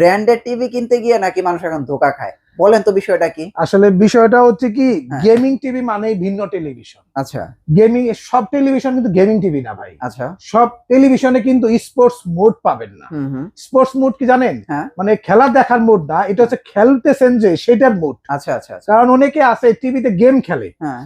Branded TV কিনতে গিয়ে নাকি মানুষ এখন ধোকা খায়? বলেন তো বিষয়টা কি? আসলে বিষয়টা হচ্ছে কি হ্যাঁ। গেমিং টিভি মানেই ভিন্ন টেলিভিশন আচ্ছা। গেমিং সব টেলিভিশন কিন্তু গেমিং টিভি না ভাই। আচ্ছা। সব টেলিভিশনে কিন্তু স্পোর্টস মোড পাবেন না। স্পোর্টস মোড কি জানেন? হ্যাঁ। মানে খেলা দেখার মোড না এটা হচ্ছে খেলতেছেন যে সেটার মোড আচ্ছা আচ্ছা আচ্ছা। কারণ অনেকে আছে টিভিতে গেম খেলে। হ্যাঁ।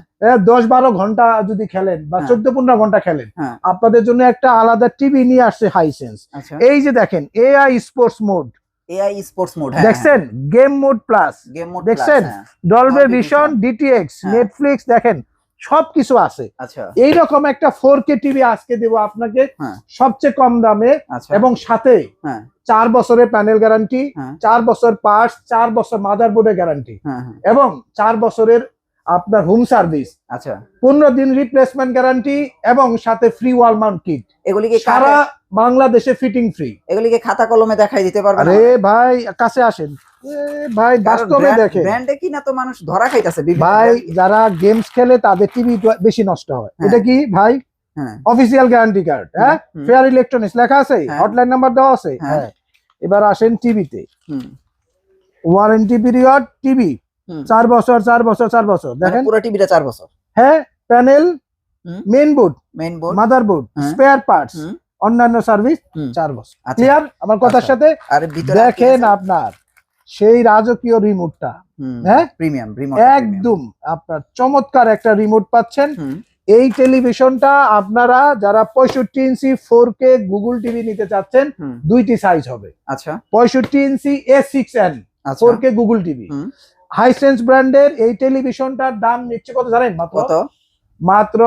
দশ বারো ঘণ্টা যদি খেলেন বা হ্যাঁ। চোদ্দ পনেরো ঘণ্টা খেলেন হ্যাঁ। আপনাদের জন্য একটা আলাদা টিভি নিয়ে আসছে হাইসেন্স আচ্ছা। এই যে দেখেন AI sports mode AI sports mode দেখছেন? Game mode plus game mode দেখছেন? Dolby vision ডিটিএক্স। নেটফ্লিক্স দেখেন সবকিছু আছে। আচ্ছা। এইরকম একটা ফোর কে টিভি আজকে দেবো আপনাকে। হ্যাঁ। সবচেয়ে কম দামে আচ্ছা। এবং সাথে হ্যাঁ। চার বছরের প্যানেল গ্যারান্টি চার বছর পার্টস চার বছর মাদারবোর্ডের গ্যারান্টি হ্যাঁ এবং চার বছরের আপনার হোম সার্ভিস আচ্ছা। পনেরো দিন রিপ্লেসমেন্ট গ্যারান্টি এবং সাথে ফ্রি ওয়াল মাউন্ট কিট এগুলিকে সারা বাংলাদেশে ফিটিং ফ্রি এগুলিকে খাতা কলমে দেখাই দিতে পারবে আরে ভাই কাছে আসেন। ভাই বাস্তবে দেখে ব্র্যান্ডে কিনা তো মানুষ ধরা খাইতাছে ভাই যারা গেমস খেলে তাদের টিভি বেশি নষ্ট হয়। হ্যাঁ। এটা কি ভাই? হ্যাঁ। অফিসিয়াল গ্যারান্টি কার্ড হ্যাঁ? ফেয়ার ইলেকট্রনিক্স লেখা আছে? হ্যাঁ। হটলাইন নাম্বার দেওয়া আছে? হ্যাঁ। হ্যাঁ। এবার আসেন টিভিতে ওয়ারেন্টি পিরিয়ড টিভি চার বছর চার বছর চার বছর। মানে দেখেন। পুরো টিভিটা চার বছর। হ্যাঁ panel. Main board main board motherboard হ্যাঁ। Spare parts. অন্যান্য সার্ভিস চার বছর। আচ্ছা। ক্লিয়ার আমার কথার আচ্ছা। সাথে দেখেন আপনার সেই রাজকীয় রিমোটটা হ্যাঁ? প্রিমিয়াম রিমোট একদম আপনার চমৎকার একটা রিমোট পাচ্ছেন। এই টেলিভিশনটা আপনারা যারা পঁয়ষট্টি inch four K Google TV নিতে চাচ্ছেন দুইটি সাইজ হবে। আচ্ছা। পঁয়ষট্টি ইঞ্চি এ সিক্স এন আচ্ছা। Four K Google TV. Hisense ব্র্যান্ডের এই টেলিভিশনটার দাম নিচ্ছে কত জানেন মাত্র? কত? মাত্র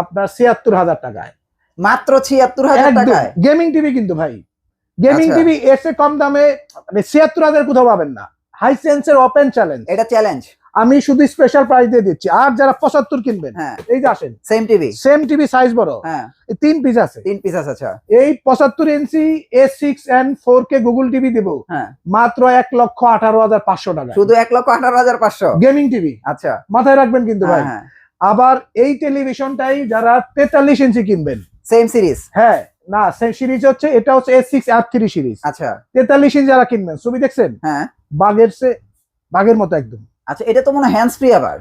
আপনার ছিয়াত্তর হাজার টাকায়। মাত্র ছিয়াত্তর হাজার টাকায়? গেমিং টিভি কিন্তু ভাই। গেমিং। টিভি এসে কম দামে মানে ছিয়াত্তর হাজার কোথাও পাবেন না। হাই হাইসেন্সের ওপেন চ্যালেঞ্জ এটা চ্যালেঞ্জ আমি শুধু স্পেশাল প্রাইস দিয়ে দিচ্ছি। আর যারা পঁচাত্তর কিনবেন হ্যাঁ। এই যে আসেন। Same TV same TV size বড়। হ্যাঁ। তিন পিস আছে। তিন পিস আছে আচ্ছা। এই পঁচাত্তর inch A six and four K Google TV দিব। হ্যাঁ। মাত্র এক লক্ষ আঠারো হাজার পাঁচশো টাকা। শুধু এক লক্ষ আঠারো হাজার পাঁচশো? গেমিং টিভি আচ্ছা। মাথায় রাখবেন কিন্তু ভাই। হ্যাঁ আবার এই টেলিভিশনটাই যারা তেতাল্লিশ ইঞ্চি কিনবেন। সেম সিরিজ হ্যাঁ না সেম সিরিজ হচ্ছে এটা হচ্ছে S six R three series আচ্ছা। তেতাল্লিশ ইঞ্চি যারা কিনবেন ছবি দেখছেন? হ্যাঁ। বাঘের সে বাঘের মতো একদম। আচ্ছা এটা তো মনে হয় হ্যান্ডস ফ্রি আবার।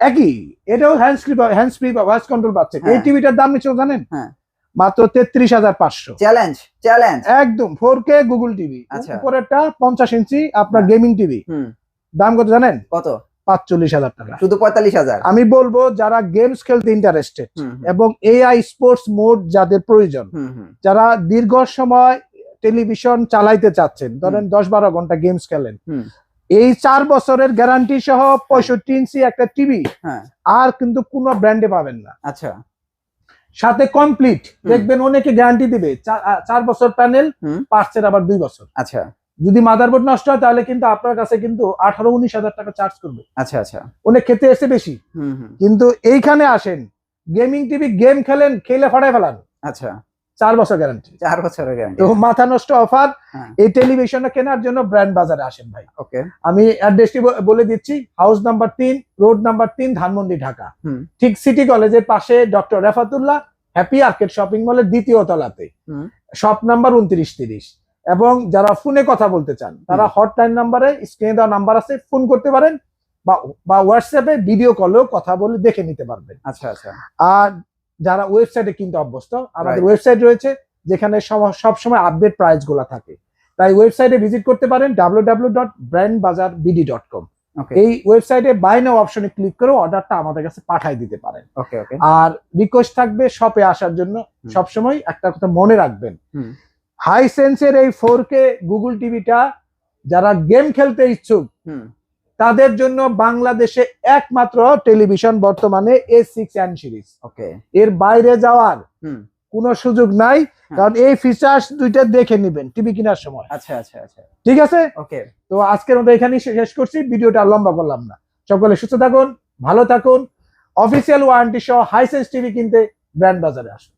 একই এটাও হ্যান্ড ফ্রি হ্যান্ড ফ্রি বা ভয়েস কন্ট্রোল পাচ্ছে। এই হ্যাঁ। টিভিটার দাম নিচ্ছে জানেন? হ্যাঁ। মাত্র তেত্রিশ হাজার পাঁচশো। চ্যালেঞ্জ চ্যালেঞ্জ একদম ফোর কে গুগল টিভি আচ্ছা। উপরেরটা পঞ্চাশ ইঞ্চি আপনার হ্যাঁ। গেমিং টিভি দাম কত জানেন? কত? পাঁচচল্লিশ হাজার টাকা। শুধু পঁয়তাল্লিশ হাজার? আমি বলব যারা গেমস খেলতে ইন্টারেস্টেড এবং এআই স্পোর্টস মোড যাদের প্রয়োজন যারা দীর্ঘ সময় টেলিভিশন চালাইতে চাচ্ছেন ধরেন দশ বারো ঘণ্টা গেমস খেলেন এই চার বছরের গ্যারান্টি সহ পঁয়ষট্টি ইঞ্চি একটা টিভি হ্যাঁ। আর কিন্তু কোনো ব্র্যান্ডে পাবেন না। আচ্ছা। সাথে কমপ্লিট দেখবেন অনেকে গ্যারান্টি দিবে চার বছর প্যানেল হুম। পার্টসের আবার দুই বছর। আচ্ছা। যদি মাদারবোর্ড নষ্ট হয় তাহলে কিন্তু আপনার কাছে কিন্তু আঠারো উনিশ হাজার টাকা চার্জ করবে। আচ্ছা আচ্ছা। অনেক খেতে এসে বেশি। কিন্তু এইখানে আসেন গেমিং টিভি গেম খেলেন খেলে ফাটাই ফেলান। আচ্ছা। চার বছর গ্যারান্টি চার বছরের গ্যারান্টি মাথা নষ্ট অফার হ্যাঁ। এই টেলিভিশনটা কেনার জন্য ব্র্যান্ড বাজারে আসেন ভাই। ওকে। আমি অ্যাড্রেসটি বলে দিচ্ছি হাউস নাম্বার তিন রোড নাম্বার তিন ধানমন্ডি ঢাকা। ঠিক সিটি কলেজের পাশে doctor Refatullah Happy Arcade shopping মলের দ্বিতীয় তলাতে। শপ নাম্বার উনত্রিশ তিরিশ। এবং যারা ফোনে কথা বলতে চান তারা হটলাইন নাম্বারে স্ক্রিনে দেওয়া নাম্বার আছে ফোন করতে পারেন বা বা হোয়াটসঅ্যাপে ভিডিও কলেও কথা বলে দেখে নিতে পারবেন। আচ্ছা আচ্ছা। আর যারা ওয়েবসাইটে কিনতে অভ্যস্ত আমাদের ওয়েবসাইট রয়েছে যেখানে সব সময় আপডেট প্রাইসগুলা থাকে। তাই ওয়েবসাইটে ভিজিট করতে পারেন W W dot brand Bazaar BD dot com এই ওয়েবসাইটে বাই নাও অপশনে ক্লিক করে অর্ডারটা আমাদের কাছে পাঠিয়ে দিতে পারেন। ওকে ওকে আর রিকোয়েস্ট থাকবে শপে আসার জন্য। সবসময় একটা কথা মনে রাখবেন। হাই সেন্সের এই ফোর কে গুগল টিভিটা যারা গেম খেলতে ইচ্ছুক তাদের জন্য বাংলাদেশে একমাত্র টেলিভিশন বর্তমানে A six and series okay. এর বাইরে যাওয়ার কোনো সুযোগ নাই হ্যাঁ। কারণ এই ফিচার্স দুইটা দেখে নেবেন টিভি কেনার সময়। আচ্ছা আচ্ছা আচ্ছা। ঠিক আছে? ওকে। তো আজকের মতো এখানেই শেষ করছি ভিডিওটা লম্বা করলাম না। সকলে সুস্থ থাকুন ভালো থাকুন অফিসিয়াল ওয়ারেন্টি সহ হাইসেন্স টিভি কিনতে ব্র্যান্ড বাজারে আসুন।